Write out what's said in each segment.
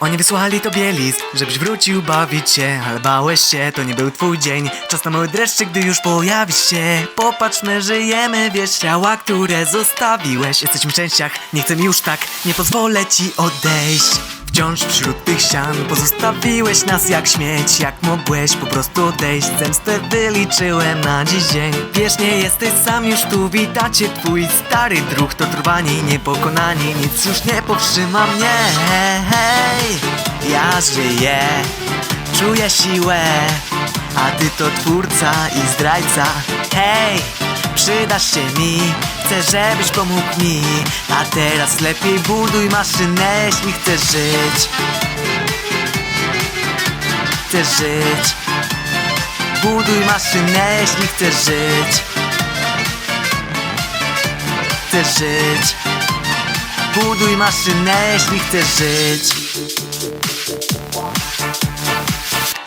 Oni wysłali to list, żebyś wrócił bawić się. Ale bałeś się, to nie był twój dzień. Czas na mały dreszczyk, gdy już pojawisz się. Popatrz, my żyjemy, wiesz, ciała, które zostawiłeś. Jesteśmy w częściach, nie chcę już tak. Nie pozwolę ci odejść. Wciąż wśród tych ścian Pozostawiłeś nas jak śmieć. Jak mogłeś po prostu odejść? Zemstę wyliczyłem na dziś dzień. Wiesz, nie jesteś sam już tu Witacie twój stary druh. To trwanie i niepokonani Nic już nie powstrzyma mnie. Hej, ja żyję Czuję siłę A ty to twórca i zdrajca. Hej, przydasz się mi Chcę, żebyś pomógł mi. A teraz lepiej buduj maszynę Jeśli chcesz żyć. Chcesz żyć. Buduj maszynę, jeśli chcesz żyć. Chcesz żyć. Buduj maszynę, jeśli chcesz żyć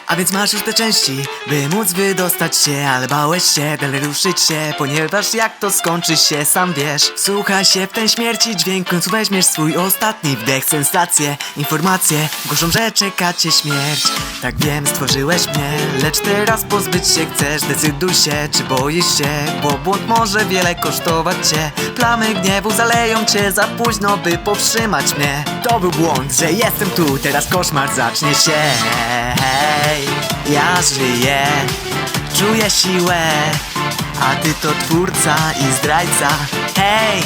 a więc masz już te części, by móc wydostać się Ale bałeś się ruszyć się Ponieważ jak to skończy się, sam wiesz. Słuchaj się w ten śmierci dźwięk końcu weźmiesz swój ostatni wdech. Sensacje, informacje Głoszą, że czeka cię śmierć. Tak wiem, stworzyłeś mnie Lecz teraz pozbyć się chcesz. Decyduj się, czy boisz się Bo błąd może wiele kosztować cię. Plamy gniewu zaleją cię Za późno, by powstrzymać mnie. To był błąd, że jestem tu Teraz koszmar zacznie się ja żyję, czuję siłę A ty to twórca i zdrajca. Hej,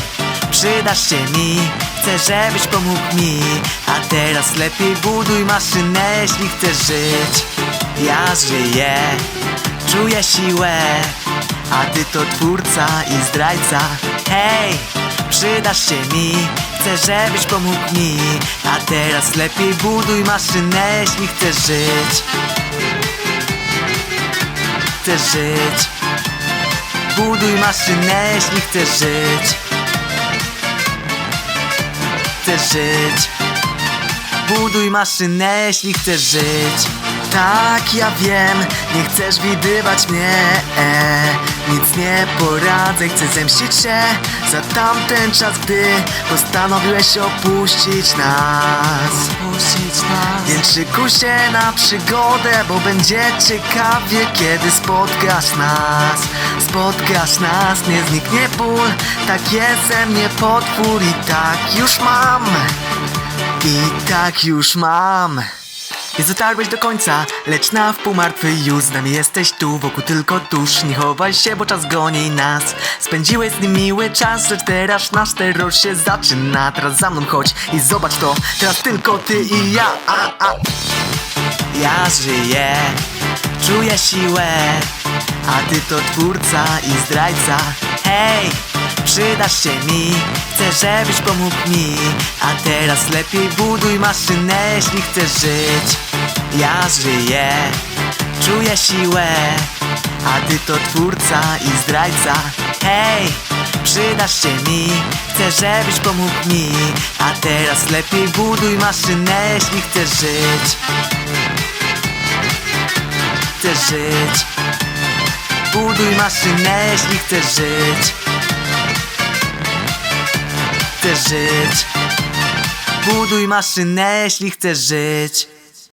przydasz się mi Chcę, żebyś pomógł mi? A teraz lepiej buduj maszynę, jeśli chcesz żyć. Ja żyję, czuję siłę A ty to twórca i zdrajca. Hej, przydasz się mi Chcę, żebyś pomógł mi? A teraz lepiej buduj maszynę, jeśli chcesz żyć Chcesz żyć Buduj maszynę, jeśli chcesz żyć Chcesz żyć Buduj maszynę, jeśli chcesz żyć Tak, ja wiem, nie chcesz widywać mnie e, Nic nie poradzę, chcę zemścić się Za tamten czas, gdy postanowiłeś opuścić nas. Opuścić nas. Więc szykuj się na przygodę, bo będzie ciekawie Kiedy spotkasz nas. Spotkasz nas, nie zniknie ból Tak jest ze mnie potwór i tak już mam. I tak już mam Nie dotarłeś do końca, lecz na wpół martwy już z nami jesteś tu. Wokół tylko tusz, nie chowaj się, bo czas goni nas. Spędziłeś z nim miły czas, lecz teraz nasz terror się zaczyna. Teraz za mną chodź i zobacz to, teraz tylko ty i ja. A, a. Ja żyję, czuję siłę. A ty to twórca i zdrajca. Hej, przydasz się mi Chcę, żebyś pomógł mi. A teraz lepiej buduj maszynę, jeśli chcesz żyć. Ja żyję, czuję siłę. A ty to twórca i zdrajca. Hej, przydasz się mi Chcę, żebyś pomógł mi. A teraz lepiej buduj maszynę, jeśli chcesz żyć. Chcesz żyć. Buduj maszynę, jeśli chcesz żyć Chcesz żyć. Buduj maszynę, jeśli chcesz żyć